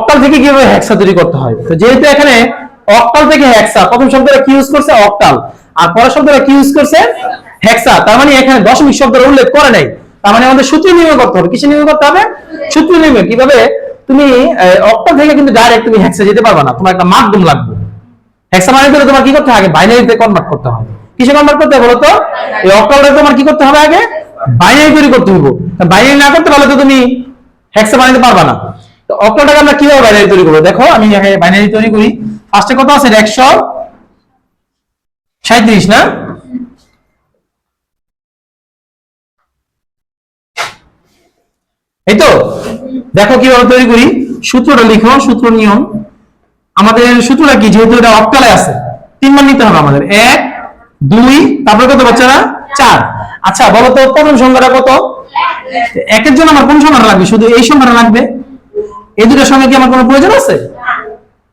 Octal থেকে কীভাবে হেক্সা তৈরি করতে হয়? তো যেহেতু এখানে অক্টাল থেকে হেক্সা প্রথম শব্দটা কি ইউজ করছে? অক্টাল। আর পরের শব্দটা কি ইউজ করছে? হেক্সা তার মানে এখানে দশমিক শব্দের উল্লেখ করে নাই। তার মানে আমাদের সূত্র নির্ণয় করতে হবে। কিসে নির্ণয় করতে হবে? সূত্র নির্ণয়। কীভাবে? তুমি অক্টাল থেকে কিন্তু ডাইরেক্ট তুমি হেক্সা যেতে পারবে না। তোমার একটা মাধ্যম লাগবে। হেক্সা মানে করে তোমার কি করতে হবে আগে বাইনারিতে কনভার্ট করতে হবে। কিসে কনভার্ট করতে হবে বলতো? এই অক্টালটা তোমার কি করতে হবে আগে? বাইনারি তৈরি করতে হবে বাইনারি না করতে পারলে তো তুমি হেক্সা বানাতে পারবা না। তো অক্টালটাকে আমরা কীভাবে বাইনারি তৈরি করব? দেখো আমি বাইনারি তৈরি করি। ফার্স্টে কত আছে? একশো সাঁত্রিশ না? এই তো? দেখো কীভাবে তৈরি করি। সূত্রটা লিখো সূত্র নিয়ম। আমাদের সূত্রটা কি? যেহেতু এটা অক্টালে আছে। তিন মান নিতে হবে আমাদের। এক দুই তারপরে কত বাচ্চারা? চার। আচ্ছা বলো তো প্রথম সংখ্যাটা কত? একের জন্য আমার কোন সংখ্যাটা লাগবে? শুধু এই সংখ্যাটা লাগবে? এই দুটোর সঙ্গে কি আমার কোনো প্রয়োজন আছে?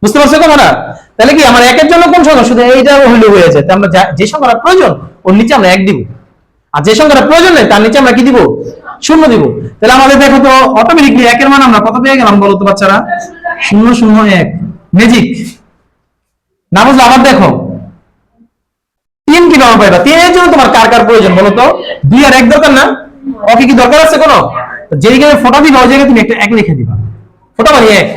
বুঝতে পারছ তোমরা তাহলে কি আমার একের জন্য কোন সংখ্যা শুধু এইটা হইলে হয়ে যায়। আমরা যে সংখ্যাটা প্রয়োজন ওর নিচে আমরা এক দিব। আর যে সংখ্যাটা প্রয়োজন নেই তার নিচে আমরা কি দিব? শূন্য দিব। তাহলে আমাদের দেখো তো অটোমেটিকলি একের মান আমরা কত পেয়ে গেলাম বলো তো বাচ্চারা? শূন্য শূন্য এক। ম্যাজিক না বুঝলে আবার দেখো। তিন কীভাবে পাইবা? তিনের জন্য তোমার কার কার প্রয়োজন বলো তো? দুই আর এক দরকার না? ওকে কি দরকার আছে কোনো? জায়গায় ফোটা দিবা ওই জায়গায় তুমি একটা এক লিখে দিবা। ফোটা মানে এক।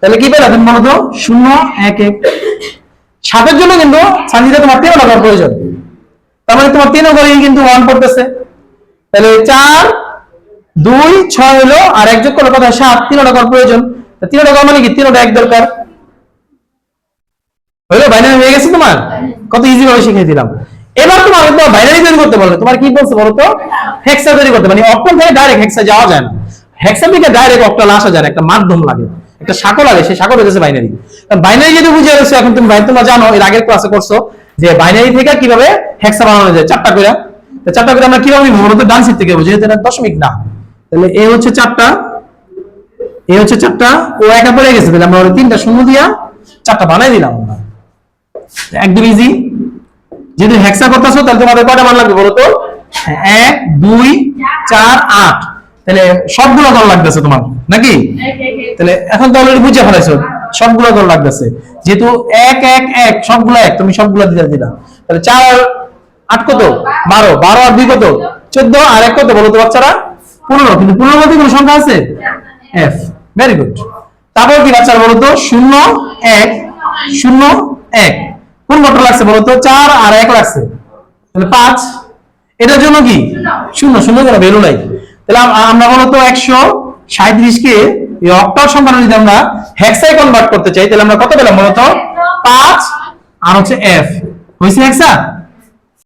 তাহলে কি পেলে? তুমি বলো তো শূন্য এক এক। সাতের জন্য কিন্তু সানজিদা তোমার তিন প্রয়োজন। তার মানে তোমার তিন ঘরেই কিন্তু ওয়ান পড়তেছে। তাহলে চার দুই ছয় হলো আর এক যোগ করলে কথা সাত। তিন প্রয়োজন। তিন টাকা মানে কি? তিনটা এক দরকার। হলো বাইনারি হয়ে গেছে তোমার? কত ইজি ভাবে শিখিয়ে দিলাম। এবার তোমার তোমার বাইনারি তৈরি করতে বলল তোমার কি বলছে বলো তো? হেক্সা তৈরি করতে মানে অক্টাল থেকে ডাইরেক্ট হেক্সা যাওয়া যায় না। হেক্সা থেকে ডাইরেক্ট অক্টাল আসা যায় একটা মাধ্যম লাগে, একটা সাঁকো লাগে, সেই সাঁকো হচ্ছে বাইনারি বাইনারি যদি বুঝে গেছো, এখন তুমি তোমরা জানো, এর আগের ক্লাসে করছ, যে বাইনারি থেকে কীভাবে হেক্সা বানানো যায়, চারটা করে। চারটা করে আমরা কীভাবে নিবো? বলো তো ডান সাইড থেকে বুঝে যেহেতু দশমিক না, তাহলে এ হচ্ছে চারটা, এ হচ্ছে চারটা, ও একা পড়ে গেছে, তাহলে আমরা তিনটা শূন্য দিয়া চারটা বানাই দিলাম আমরা। একদম ইজি যদি হেক্সা করতেছো, তাহলে তোমাদের কয়টা মান লাগবে বলো তো? এক, দুই, চার, আট। তাহলে সবগুলো দল লাগতেছে তোমার, নাকি? তাহলে এখন অলরেডি বুঝে ফেলাইছো, সবগুলো দল লাগতেছে। যেহেতু এক এক এক, সবগুলো এক, তুমি সবগুলো দিতে দিলা। তাহলে চার আর আট কত? বারো। বারো আর দুই কত? চোদ্দ আর এক কত বলো তো বাচ্চারা? পনেরো। কিন্তু পনেরো মধ্যে কোনো সংখ্যা আছে? এফ ভেরি গুড তারপর কি বাচ্চারা বলো তো? শূন্য, এক শূন্য, এক। কোন কত লাগছে বলো তো? চার আর এক লাগছে। তাহলে পাঁচ। এটার জন্য কি? শূন্য। শূন্য কোনো? ভ্যালু নাই। তাহলে আম- আমরা বলতো একশো সাঁত্রিশ কে এই অক্টাল সংখ্যা যদি আমরা হেক্সায় কনভার্ট করতে চাই, তাহলে আমরা কত পেলাম বলতো? পাঁচ, আর হচ্ছে এফ হয়েছে হেক্সা